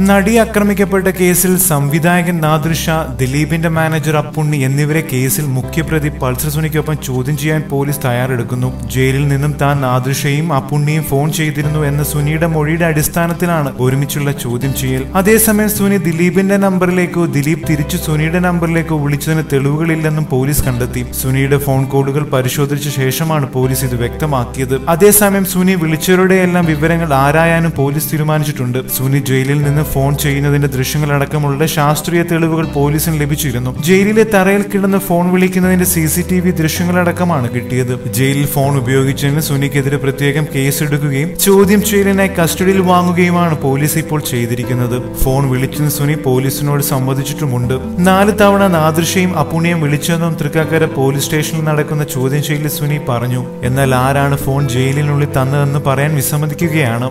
നടി ആക്രമിക്കപ്പെട്ട കേസിൽ സംവിധായകൻ നാദൃഷ ദിലീപിന്റെ മാനേജർ അപ്പുണ്ണി എന്നിവരെ കേസിൽ മുഖ്യപ്രതി പൾസർ സുനിക്കൊപ്പം ചോദ്യം ചെയ്യാൻ പോലീസ് തയ്യാറെടുക്കുന്നു. ജയിലിൽ നിന്നും താൻ നാദൃഷയും അപ്പുണ്ണിയും ഫോൺ ചെയ്തിരുന്നു എന്ന സുനിയുടെ മൊഴിയുടെ അടിസ്ഥാനത്തിലാണ് ഒരുമിച്ചുള്ള ചോദ്യം ചെയ്യൽ. അതേസമയം സുനി ദിലീപിന്റെ നമ്പറിലേക്കോ ദിലീപ് തിരിച്ചു സുനിയുടെ നമ്പറിലേക്കോ വിളിച്ചതിന് തെളിവുകളില്ലെന്നും പോലീസ് കണ്ടെത്തി. സുനിയുടെ ഫോൺ കോളുകൾ പരിശോധിച്ച ശേഷമാണ് പോലീസ് ഇത് വ്യക്തമാക്കിയത്. അതേസമയം സുനി വിളിച്ചവരുടെയെല്ലാം വിവരങ്ങൾ ആരായാനും പോലീസ് തീരുമാനിച്ചിട്ടുണ്ട്. സുനി ജയിലിൽ നിന്ന് ഫോൺ ചെയ്യുന്നതിന്റെ ദൃശ്യങ്ങളടക്കമുള്ള ശാസ്ത്രീയ തെളിവുകൾ പോലീസിന് ലഭിച്ചിരുന്നു. ജയിലിലെ തറയിൽ കിടന്ന് ഫോൺ വിളിക്കുന്നതിന്റെ സി സി ടി വി ദൃശ്യങ്ങളടക്കമാണ് കിട്ടിയത്. ജയിലിൽ ഫോൺ ഉപയോഗിച്ചതിന് സുനിക്കെതിരെ പ്രത്യേകം കേസെടുക്കുകയും ചോദ്യം ചെയ്യലിനായി കസ്റ്റഡിയിൽ വാങ്ങുകയുമാണ് പോലീസ് ഇപ്പോൾ ചെയ്തിരിക്കുന്നത്. ഫോൺ വിളിച്ചെന്ന് സുനി പോലീസിനോട് സംവദിച്ചിട്ടുമുണ്ട്. നാല് തവണ നാദൃശയും അപ്പുണിയും വിളിച്ചെന്നും തൃക്കാക്കര പോലീസ് സ്റ്റേഷനിൽ നടക്കുന്ന ചോദ്യം ചെയ്യലിൽ സുനി പറഞ്ഞു എന്നാൽ ആരാണ് ഫോൺ ജയിലിനുള്ളിൽ തന്നതെന്ന് പറയാൻ വിസമ്മതിക്കുകയാണ്?